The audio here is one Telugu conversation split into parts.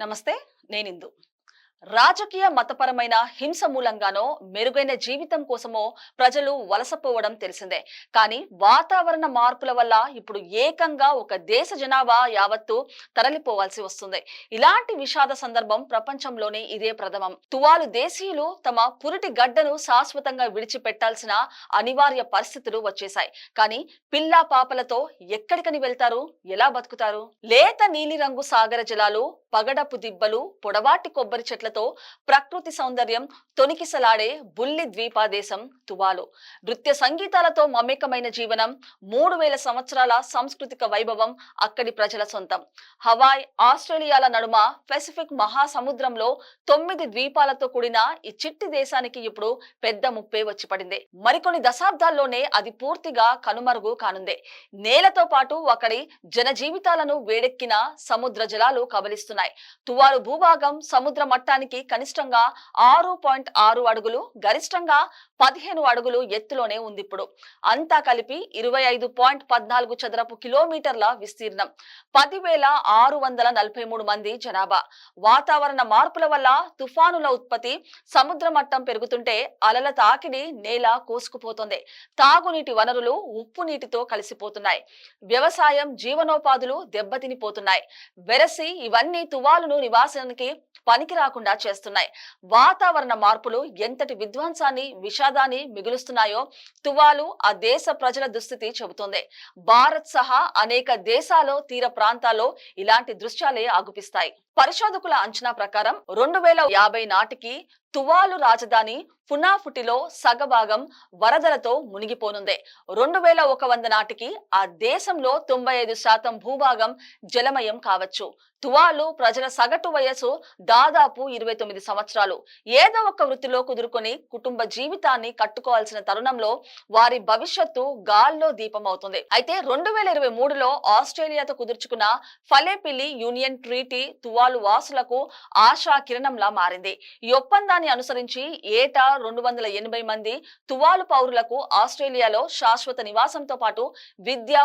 నమస్తే నేనిందు రాజకీయ మతపరమైన హింస మూలంగానో మెరుగైన జీవితం కోసమో ప్రజలు వలసపోవడం తెలిసిందే. కానీ వాతావరణ మార్పుల వల్ల ఇప్పుడు ఏకంగా ఒక దేశ జనాభా యావత్తు తరలిపోవాల్సి వస్తుంది. ఇలాంటి విషాద సందర్భం ప్రపంచంలోనే ఇదే ప్రథమం. తువాలు దేశీయులు తమ పురిటి గడ్డను శాశ్వతంగా విడిచిపెట్టాల్సిన అనివార్య పరిస్థితులు వచ్చేశాయి. కానీ పిల్లా పాపలతో ఎక్కడికని వెళ్తారు? ఎలా బతుకుతారు? లేత నీలిరంగు సాగర జలాలు పగడపు దిబ్బలు పొడవాటి కొబ్బరి చెట్ల చెట్లతో ప్రకృతి సౌందర్యం తొనికిసలాడే బుల్లి ద్వీపాదేశం తువాలో. నృత్య సంగీతాలతో మమేకమైన జీవనం మూడు వేల సంవత్సరాల సాంస్కృతిక వైభవం అక్కడి ప్రజల సొంతం. హవాయ్ ఆస్ట్రేలియాల నడుమ పెసిఫిక్ మహాసముద్రంలో తొమ్మిది ద్వీపాలతో కూడిన ఈ చిట్టి దేశానికి ఇప్పుడు పెద్ద ముప్పే వచ్చి పడింది. మరికొన్ని దశాబ్దాల్లోనే అది పూర్తిగా కనుమరుగు కానుంది. నేలతో పాటు అక్కడి జన జీవితాలను వేడెక్కిన సముద్ర జలాలు కబలిస్తున్నాయి. తువాలు భూభాగం సముద్ర మట్టాన్ని మట్టానికి కనిష్టంగా ఆరు పాయింట్ ఆరు అడుగులు గరిష్టంగా పదిహేను అడుగులు ఎత్తులోనే ఉంది ఇప్పుడు. అంతా కలిపి ఇరవై ఐదు పాయింట్ పద్నాలుగు చదరపు కిలోమీటర్ల విస్తీర్ణం. పదివేల ఆరు వందల నలభై మూడు మంది జనాభా. వాతావరణ మార్పుల వల్ల తుఫానుల ఉత్పత్తి సముద్ర మట్టం పెరుగుతుంటే అలల తాకిడి నేల కోసుకుపోతుంది. తాగునీటి వనరులు ఉప్పు నీటితో కలిసిపోతున్నాయి. వ్యవసాయం జీవనోపాధులు దెబ్బతినిపోతున్నాయి. వెరసి ఇవన్నీ తువాలును నివాసానికి పనికి రాకుండా చేస్తున్నాయి. వాతావరణ మార్పులు ఎంతటి విధ్వంసాన్ని విషాదాన్ని మిగులుస్తున్నాయో తువాలు ఆ దేశ ప్రజల దుస్థితి చెబుతుంది. భారత్ సహా అనేక దేశాలు తీర ప్రాంతాల్లో ఇలాంటి దృశ్యాలే ఆగుపిస్తాయి. పరిశోధకుల అంచనా ప్రకారం రెండు వేల యాభై నాటికి తువాలు రాజధాని ఫునాఫుటిలో సగభాగం వరదలతో మునిగిపోనుంది. రెండు వేల ఒక వంద నాటికి ఆ దేశంలో తొంభై ఐదు శాతం భూభాగం జలమయం కావచ్చు. తువాలు ప్రజల సగటు వయసు దాదాపు ఇరవై తొమ్మిది సంవత్సరాలు. ఏదో ఒక వృత్తిలో కుదురుకొని కుటుంబ జీవితాన్ని కట్టుకోవాల్సిన తరుణంలో వారి భవిష్యత్తు గాల్లో దీపం అవుతుంది అయితే రెండు వేల ఇరవై మూడులో ఆస్ట్రేలియాతో కుదుర్చుకున్న ఫలేపిల్లి యూనియన్ ట్రీటీ తువాలు వాసులకు ఆశా కిరణంలా మారింది. ఈ ఒప్పందాన్ని అనుసరించి ఏటా రెండు వందల ఎనభై మంది తువాలు పౌరులకు ఆస్ట్రేలియాలో శాశ్వత నివాసంతో పాటు విద్య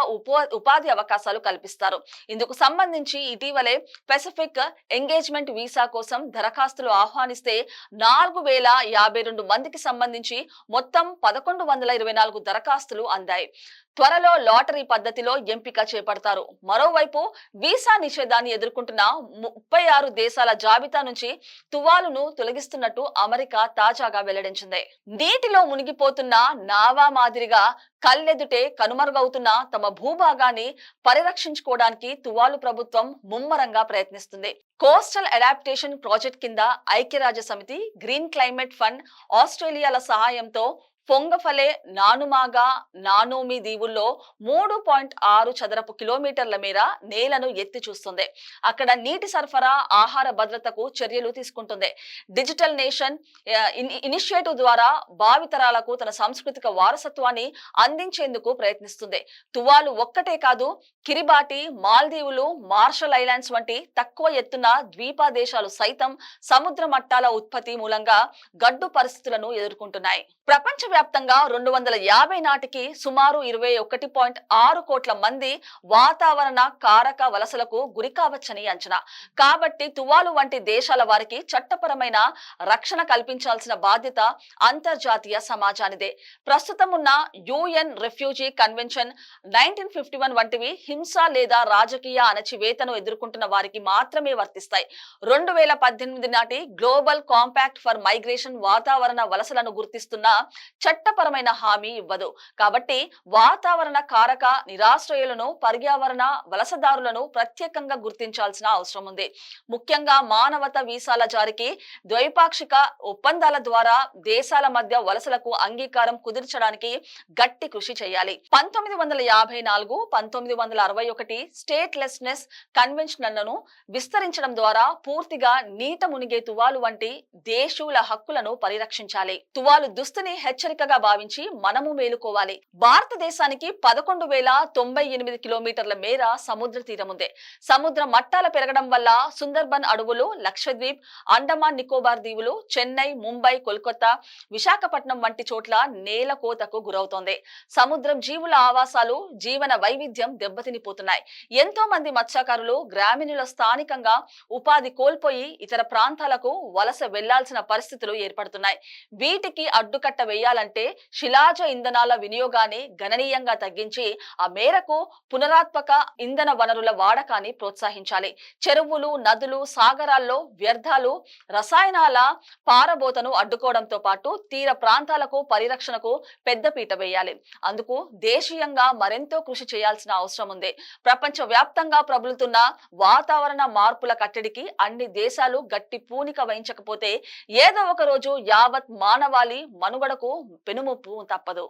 ఉపాధి అవకాశాలు కల్పిస్తారు. ఇందుకు సంబంధించి ఇటీవలే పెసిఫిక్ ఎంగేజ్మెంట్ వీసా కోసం దరఖాస్తులు ఆహ్వానిస్తే నాలుగు వేల యాభై రెండు మందికి సంబంధించి మొత్తం పదకొండు వందల ఇరవై నాలుగు దరఖాస్తులు అందాయి. త్వరలో లాటరీ పద్ధతిలో ఎంపిక చేపడతారు. మరోవైపు వీసా నిషేధాన్ని ఎదుర్కొంటున్న ముప్పై ఆరు దేశాల జాబితా నుంచి తువాలును తొలగిస్తున్నట్టు అమెరికా తాజాగా వెల్లడించింది. నీటిలో మునిగిపోతున్న నావా మాదిరిగా కళ్ళెదుటే కనుమరుగవుతున్న తమ భూభాగాన్ని పరిరక్షించుకోవడానికి తువాలు ప్రభుత్వం ముమ్మరంగా ప్రయత్నిస్తుంది. కోస్టల్ అడాప్టేషన్ ప్రాజెక్ట్ కింద ఐక్యరాజ్య సమితి గ్రీన్ క్లైమేట్ ఫండ్ ఆస్ట్రేలియాల సహాయంతో పొంగఫలే నానుమాగా నానోమి దీవుల్లో మూడు పాయింట్ ఆరు చదరపు కిలోమీటర్ల మేర నేలను ఎత్తి చూస్తుంది. అక్కడ నీటి సరఫరా ఆహార భద్రతకు చర్యలు తీసుకుంటుంది. డిజిటల్ నేషన్ ఇనిషియేటివ్ ద్వారా భావితరాలకు తన సాంస్కృతిక వారసత్వాన్ని అందించేందుకు ప్రయత్నిస్తుంది. తువాలు ఒక్కటే కాదు కిరిబాటి మాల్దీవులు మార్షల్ ఐలాండ్స్ వంటి తక్కువ ఎత్తున ద్వీప దేశాలు సైతం సముద్ర మట్టాల ఉత్పత్తి మూలంగా గడ్డు పరిస్థితులను ఎదుర్కొంటున్నాయి. ప్రపంచవ్యాప్తంగా రెండు వందల యాభై నాటికి సుమారు ఇరవై ఒకటి పాయింట్ ఆరు కోట్ల మంది వాతావరణ కారక వలసలకు గురి కావచ్చని అంచనా. కాబట్టి తువాలు వంటి దేశాల వారికి చట్టపరమైన రక్షణ కల్పించాల్సిన బాధ్యత అంతర్జాతీయ సమాజానిదే. ప్రస్తుతం ఉన్న UN refugee convention nineteen fifty one వంటివి హింస లేదా రాజకీయ అణచివేతను ఎదుర్కొంటున్న వారికి మాత్రమే వర్తిస్తాయి. రెండు వేల పద్దెనిమిది నాటి గ్లోబల్ కాంపాక్ట్ ఫర్ మైగ్రేషన్ వాతావరణ వలసలను గుర్తిస్తున్న చట్టపరమైన హామీ ఇవ్వదు. కాబట్టి వాతావరణ కారక నిరాశ్రయులను పర్యావరణ వలసదారులను ప్రత్యేకంగా గుర్తించాల్సిన అవసరం ఉంది. ముఖ్యంగా మానవత వీసాల జారీకి ద్వైపాక్షిక ఒప్పందాల ద్వారా దేశాల మధ్య వలసలకు అంగీకారం కుదిర్చడానికి గట్టి కృషి చేయాలి. పంతొమ్మిది వందల యాభై నాలుగు పంతొమ్మిది వందల అరవై ఒకటి స్టేట్ లెస్నెస్ కన్వెన్షన్లను విస్తరించడం ద్వారా పూర్తిగా నీట మునిగే తువాలు వంటి దేశూల హక్కులను పరిరక్షించాలి. తువాలు దుస్తుని హెచ్చరిక హెచ్చరికగా భావించి మనము మేలుకోవాలి. భారతదేశానికి పదకొండు వేల తొంభై ఎనిమిది కిలోమీటర్ల మేర సముద్ర తీరం ఉంది. సముద్ర మట్టాల పెరగడం వల్ల సుందర్బన్ అడవులు లక్షద్వీప్ అండమాన్ నికోబార్ దీవులు చెన్నై ముంబై కోల్కతా విశాఖపట్నం వంటి చోట్ల నేల కోతకు గురవుతోంది. సముద్రం జీవుల ఆవాసాలు జీవన వైవిధ్యం దెబ్బతినిపోతున్నాయి. ఎంతో మంది మత్స్యకారులు గ్రామీణుల స్థానికంగా ఉపాధి కోల్పోయి ఇతర ప్రాంతాలకు వలస వెళ్ళాల్సిన పరిస్థితులు ఏర్పడుతున్నాయి. వీటికి అడ్డుకట్ట కంటే శిలాజ ఇంధనాల వినియోగాన్ని గణనీయంగా తగ్గించి ఆ మేరకు పునరాత్మక ఇంధన వనరుల వాడకాన్ని ప్రోత్సహించాలి. చెరువులు నదులు సాగరాల్లో వ్యర్థాలు రసాయనాల పారబోతను అడ్డుకోవడంతో పాటు తీర ప్రాంతాలకు పరిరక్షణకు పెద్దపీట వేయాలి. అందుకు దేశీయంగా మరెంతో కృషి చేయాల్సిన అవసరం ఉంది. ప్రపంచ వ్యాప్తంగా ప్రబలుతున్న వాతావరణ మార్పుల కట్టడికి అన్ని దేశాలు గట్టి పూనిక వహించకపోతే ఏదో ఒక రోజు యావత్ మానవాళి మనుగడకు పెనుముప్పు తప్పదు.